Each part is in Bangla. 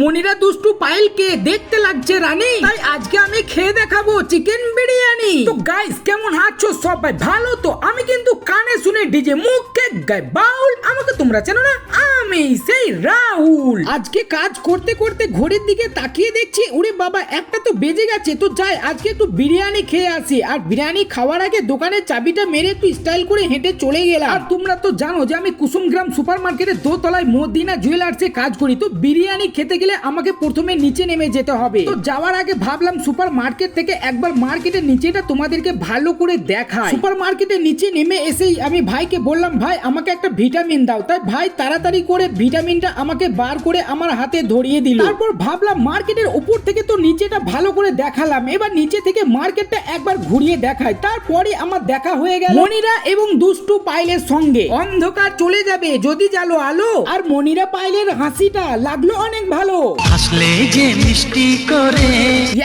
মনিরা দুষ্টু পায়েলকে দেখতে লাগছে রানী। তাই আজকে আমি খেয়ে দেখাবো চিকেন বিরিয়ানি। তো গাইস কেমন আছো সবাই? ভালো তো? আমি কিন্তু কানে শুনে ডিজে মুখে গাই বাউল। আমাকে তোমরা চেনো না? আমি সেই রাহুল। আজকে কাজ করতে করতে ঘড়ির দিকে তাকিয়ে দেখছি, ওরে বাবা একটা তো বেজে গেছে। তো যাই, আজকে একটু বিরিয়ানি খেয়ে আসি। আর বিরিয়ানি খাওয়ার আগে দোকানের চাবিটা মেরে একটু স্টাইল করে হেঁটে চলে গেলাম। আর তোমরা তো জানো যে আমি কুসুমগ্রাম সুপার মার্কেটের দোতলায় মদিনা জুয়েলার্সে কাজ করি। তো বিরিয়ানি খেতে গেলে আমাকে প্রথমে নিচে নেমে যেতে হবে। তো যাওয়ার আগে ভাবলাম সুপার মার্কেট থেকে একবার মার্কেটের নিচেটা তোমাদেরকে ভালো করে দেখায় সুপার মার্কেটের নিচে নেমে এসেই আমি ভাইকে বললাম, ভাই, আমাকে একটা ভিটামিন দাও। তাই ভাই তাড়াতাড়ি করে ভিটামিনটা আমাকে বার করে আমার হাতে ধরিয়ে দিল। তারপর ভাবলাম মার্কেটের উপর থেকে তো নিচেটা ভালো করে দেখালাম। এবার নিচে থেকে মার্কেটটা একবার ঘুরিয়ে দেখায় তারপরে আমার দেখা হয়ে গেল মনিরা এবং দুষ্টু পাইলের সঙ্গে। অন্ধকার চলে যাবে যদি জালো আলো। আর মনিরা পাইলের হাসিটা লাগল অনেক ভালো। হাসলে যে মিষ্টি করে।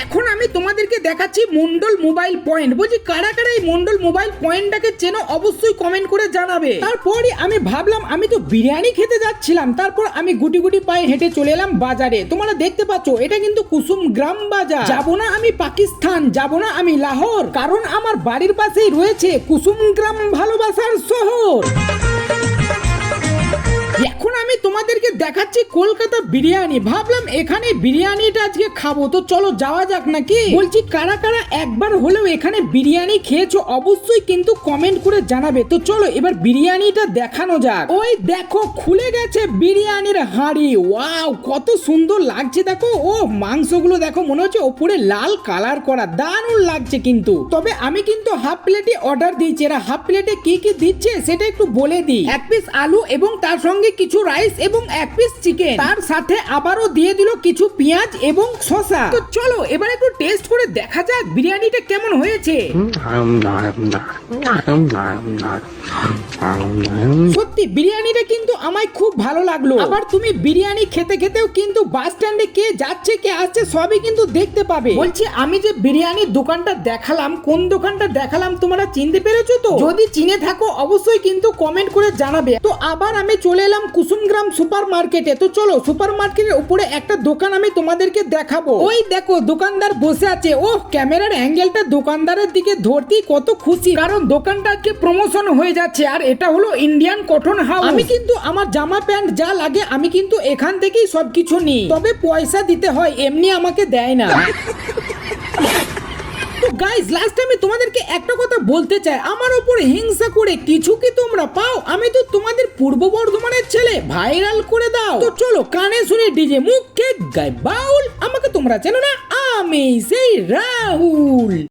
এখন আমি তোমাদেরকে দেখাচ্ছি মন্ডল মোবাইল পয়েন্ট। বলছি কারা কারা এই মন্ডল মোবাইল পয়েন্টটাকে চেনো অবশ্যই কমেন্ট করে জানাবে। তারপরে আমি ভাবলাম আমি তো বিরিয়ানি খেতে যাচ্ছিলাম। তারপর আমি গুটি গুটি পায়ে হেঁটে চলে এলাম বাজারে। তোমরা দেখতে পাচ্ছ এটা কিন্তু কুসুম গ্রাম বাজার। যাব না আমি পাকিস্তান, যাব না আমি লাহোর, কারণ আমার বাড়ির পাশেই রয়েছে কুসুম গ্রাম ভালোবাসার শহর। দেখাচ্ছি কলকাতা বিরিয়ানি। ভাবলাম এখানে বিরিয়ানিটা আজকে খাব। তো চলো যাওয়া যাক নাকি? বলছি, কারা কারা একবার হলেও এখানে বিরিয়ানি খেয়েছো অবশ্যই কিন্তু কমেন্ট করে জানাবে। তো চলো এবার বিরিয়ানিটা দেখানো যাক। ওই দেখো, খুলে গেছে বিরিয়ানির হাঁড়ি। ওয়াও, কত সুন্দর লাগছে দেখো। ও, মাংসগুলো দেখো, মনে হচ্ছে ওপরে লাল কালার করা। দারুণ লাগছে কিন্তু। তবে আমি কিন্তু হাফ প্লেটে অর্ডার দিয়েছি। এরা হাফ প্লেটে কি কি দিচ্ছে সেটা একটু বলে দিই। এক পিস আলু এবং তার সঙ্গে কিছু রাইস এবং এক পিস চিকেন তার সাথে আবারও দিয়ে দিল কিছু পেঁয়াজ এবং শসা। তো চলো, এবার একটু টেস্ট করে দেখা যাক বিরিয়ানিটা কেমন হয়েছে। সত্যি, বিরিয়ানিটা কিন্তু আমায় খুব ভালো লাগল। আবার তুমি বিরিয়ানি খেতে খেতেও কিন্তু বাস স্ট্যান্ডে কে যাচ্ছে, কে আসছে, সবই কিন্তু দেখতে পাবে। বলছি, আমি যে বিরিয়ানির দোকানটা দেখালাম, কোন দোকানটা দেখালাম, তোমরা চিনতে পেরেছ তো? যদি চিনে থাকো, অবশ্যই কিন্তু কমেন্ট করে জানাবে। তো আবার আমি চলে এলাম কুসুমগ্রাম সুপার মার্কেটে তো চলো সুপার মার্কেটের উপরে একটা দোকান আমি তোমাদেরকে দেখাবো। ওই দেখো, দোকানদার বসে আছে। ও ক্যামেরার অ্যাঙ্গেলটা দোকানদারের দিকে ধরতেই কত খুশি। কারণ দোকানটা আজকে প্রমোশন হয়ে যাচ্ছে। আর এটা হলো ইন্ডিয়ান কটন হাউস আমি কিন্তু আমার জামা, প্যান্ট যা লাগে, আমি কিন্তু এখান থেকেই সবকিছু নিই। তবে পয়সা দিতে হয়, এমনি আমাকে দেয় না। গাইজ লাস্ট আমি তোমাদেরকে একটা কথা বলতে চাই। আমার ওপর হিংসা করে কিছু কি তোমরা পাও? আমি তো তোমাদের পূর্ব বর্ধমানের ছেলে ভাইরাল করে দাও। তো চলো, কানে শুনে ডিজে মুখে গাই বাউল। আমাকে তোমরা চেনো না? আমি সেই রাহুল।